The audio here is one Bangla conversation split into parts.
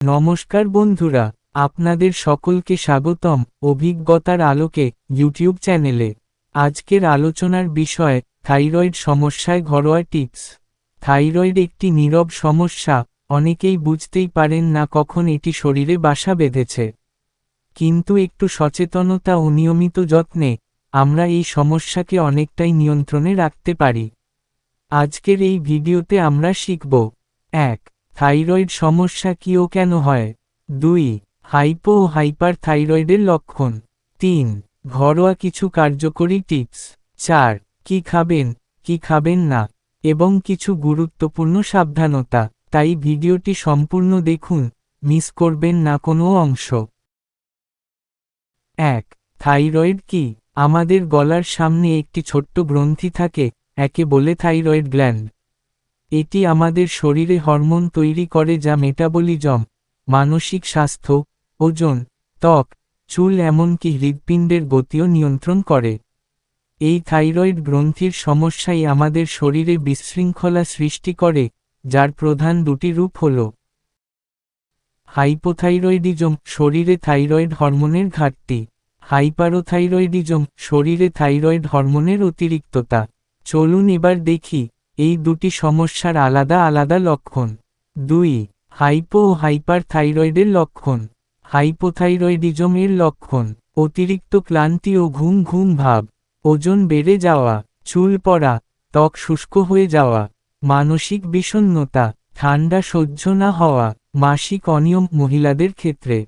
নমস্কার বন্ধুরা, আপনাদের সকলকে স্বাগতম অভিজ্ঞতার আলোকে ইউটিউব চ্যানেলে। আজকের আলোচনার বিষয়, থাইরয়েড সমস্যায় ঘরোয়া টিপস। থাইরয়েড একটি নীরব সমস্যা, অনেকেই বুঝতেই পারেন না কখন এটি শরীরে বাসা বেঁধেছে। কিন্তু একটু সচেতনতা ও নিয়মিত যত্নে, আমরা এই সমস্যাকে অনেকটাই নিয়ন্ত্রণে রাখতে পারি। আজকের এই ভিডিওতে আমরা শিখব, এক থাইরয়েড সমস্যা কি ও কেন হয়? দুই, হাইপো ও হাইপার থাইরয়েডের লক্ষণ। তিন, ঘরোয়া কিছু কার্যকরী টিপস। চার, কি খাবেন কি খাবেন না, এবং কিছু গুরুত্বপূর্ণ সাবধানতা। তাই ভিডিওটি সম্পূর্ণ দেখুন, মিস করবেন না কোনো অংশ। এক, থাইরয়েড কি? আমাদের গলার সামনে একটি ছোট্ট গ্রন্থি থাকে, একে বলে থাইরয়েড গ্ল্যান্ড। এটি আমাদের শরীরে হরমোন তৈরি করে যা মেটাবলিজম, মানসিক স্বাস্থ্য, ওজন, ত্বক, চুল এমনকি হৃৎপিণ্ডের গতিও নিয়ন্ত্রণ করে। এই থাইরয়েড গ্রন্থির সমস্যাই আমাদের শরীরে বিশৃঙ্খলা সৃষ্টি করে, যার প্রধান দুটি রূপ হল হাইপোথাইরয়েডিজম, শরীরে থাইরয়েড হরমোনের ঘাটতি, হাইপারোথাইরয়েডিজম, শরীরে থাইরয়েড হরমোনের অতিরিক্ততা। চলুন এবার দেখি এই দুটি সমস্যার আলাদা আলাদা লক্ষণ। দুই, হাইপো ও হাইপার থাইরয়েডের লক্ষণ। হাইপোথাইরয়েডিজম এর লক্ষণ, অতিরিক্ত ক্লান্তি ও ঘুম ঘুম ভাব, ওজন বেড়ে যাওয়া, চুল পড়া, ত্বক শুষ্ক হয়ে যাওয়া, মানসিক বিষণ্নতা ঠান্ডা সহ্য না হওয়া, মাসিক অনিয়ম মহিলাদের ক্ষেত্রে।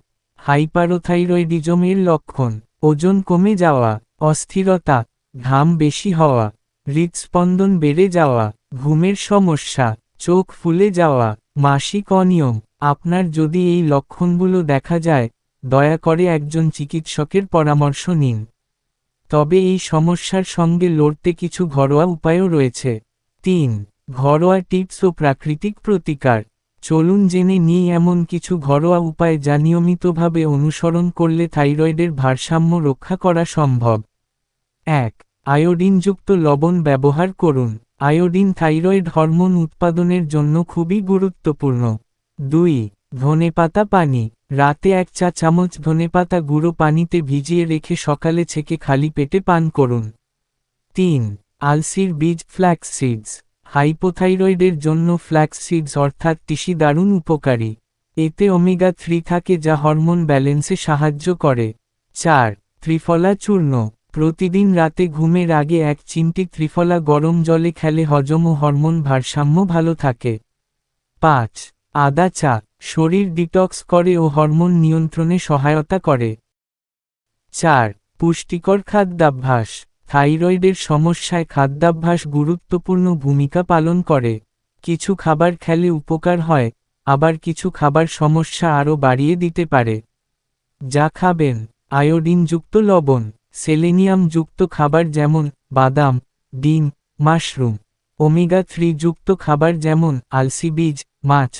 হাইপারোথাইরয়েডিজম এর লক্ষণ, ওজন কমে যাওয়া, অস্থিরতা, ঘাম বেশি হওয়া, হৃদস্পন্দন বেড়ে যাওয়া ঘুমের সমস্যা, চোখ ফুলে যাওয়া, মাসিক অনিয়ম, আপনার যদি এই লক্ষণগুলো দেখা যায়, দয়া করে একজন চিকিৎসকের পরামর্শ নিন। তবে এই সমস্যার সঙ্গে লড়তে কিছু ঘরোয়া উপায়ও রয়েছে। তিন, ঘরোয়া টিপস ও প্রাকৃতিক প্রতিকার। চলুন জেনে নিই এমন কিছু ঘরোয়া উপায় যা নিয়মিতভাবে অনুসরণ করলে থাইরয়েডের ভারসাম্য রক্ষা করা সম্ভব। এক, আয়োডিনযুক্ত লবণ ব্যবহার করুন। আয়োডিন থাইরয়েড হরমোন উৎপাদনের জন্য খুবই গুরুত্বপূর্ণ। দুই, ধনেপাতা পানি। রাতে এক চা চামচ ধনেপাতা গুঁড়ো পানিতে ভিজিয়ে রেখে সকালে ছেঁকে খালি পেটে পান করুন। তিন, আলসির বীজ ফ্ল্যাক্স সিডস। হাইপোথাইরয়েডের জন্য ফ্ল্যাক্স সিডস অর্থাৎ টিসি দারুণ উপকারী। এতে ওমেগা থ্রি থাকে যা হরমোন ব্যালেন্সে সাহায্য করে। চার, ত্রিফলা চূর্ণ। প্রতিদিন রাতে ঘুমের আগে এক চিমটি ত্রিফলা গরম জলে খেলে হজম ও হরমোন ভারসাম্য ভালো থাকে। পাঁচ, আদা চা, শরীর ডিটক্স করে ও হরমোন নিয়ন্ত্রণে সহায়তা করে। চার, পুষ্টিকর খাদ্যাভ্যাস, থাইরয়েডের সমস্যায় খাদ্যাভ্যাস গুরুত্বপূর্ণ ভূমিকা পালন করে। কিছু খাবার খেলে উপকার হয়, আবার কিছু খাবার সমস্যা আরও বাড়িয়ে দিতে পারে। যা খাবেন, আয়োডিনযুক্ত লবণ। সেলেনিয়ামযুক্ত খাবার যেমন বাদাম, ডিম, মাশরুম, ওমেগা থ্রি যুক্ত খাবার যেমন আলসি বীজ, মাছ,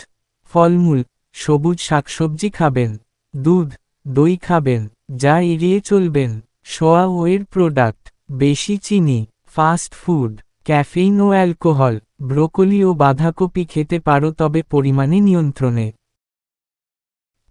ফলমূল, সবুজ শাকসবজি খাবেন, দুধ, দই খাবেন, যা এড়িয়ে চলবেন। সোয়া ওয়ের প্রোডাক্ট, বেশি চিনি, ফাস্ট ফুড, ক্যাফেইন ও অ্যালকোহল, ব্রোকলি ও বাঁধাকপি খেতে পারো তবে পরিমাণে নিয়ন্ত্রণে।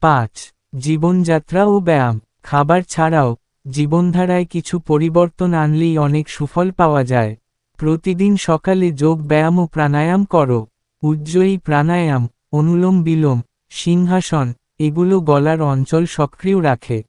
পাঁচ, জীবনযাত্রা ও ব্যায়াম, খাবার ছাড়াও জীবনধারায় কিছু পরিবর্তন আনলেই অনেক সুফল পাওয়া যায়। প্রতিদিন সকালে যোগ ব্যায়াম ও প্রাণায়াম করো। উজ্জ্বয়ী প্রাণায়াম, অনুলোম বিলোম, সিংহাসন, এগুলো গলার অঞ্চল সক্রিয় রাখে।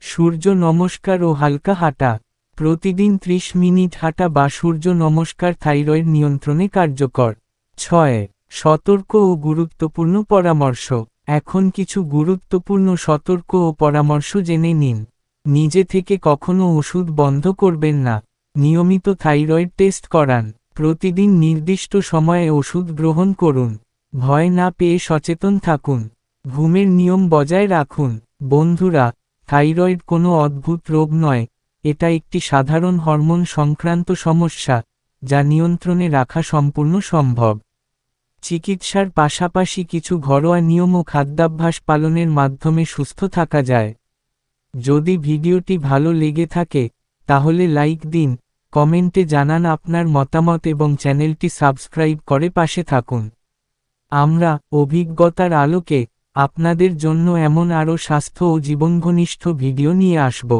সূর্য নমস্কার ও হালকা হাঁটা। প্রতিদিন ৩০ মিনিট হাঁটা বা সূর্য নমস্কার থাইরয়েড নিয়ন্ত্রণে কার্যকর। ছয়, সতর্ক ও গুরুত্বপূর্ণ পরামর্শ। এখন কিছু গুরুত্বপূর্ণ সতর্ক ও পরামর্শ জেনে নিন। নিজে থেকে কখনো ওষুধ বন্ধ করবেন না। নিয়মিত থাইরয়েড টেস্ট করান। প্রতিদিন নির্দিষ্ট সময়ে ওষুধ গ্রহণ করুন। ভয় না পেয়ে সচেতন থাকুন। ঘুমের নিয়ম বজায় রাখুন। বন্ধুরা, থাইরয়েড কোনো অদ্ভুত রোগ নয়। এটা একটি সাধারণ হরমোন সংক্রান্ত সমস্যা, যা নিয়ন্ত্রণে রাখা সম্পূর্ণ সম্ভব। চিকিৎসার পাশাপাশি কিছু ঘরোয়া নিয়ম ও খাদ্যাভ্যাস পালনের মাধ্যমে সুস্থ থাকা যায়। যদি ভিডিওটি ভালো লেগে থাকে, তাহলে লাইক দিন, কমেন্টে জানান আপনার মতামত এবং চ্যানেলটি সাবস্ক্রাইব করে পাশে থাকুন। আমরা অভিজ্ঞতার আলোকে আপনাদের জন্য এমন আরও স্বাস্থ্য ও জীবনঘনিষ্ঠ ভিডিও নিয়ে আসব।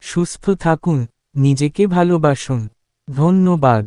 সুস্থ থাকুন, নিজেকে ভালোবাসুন। ধন্যবাদ।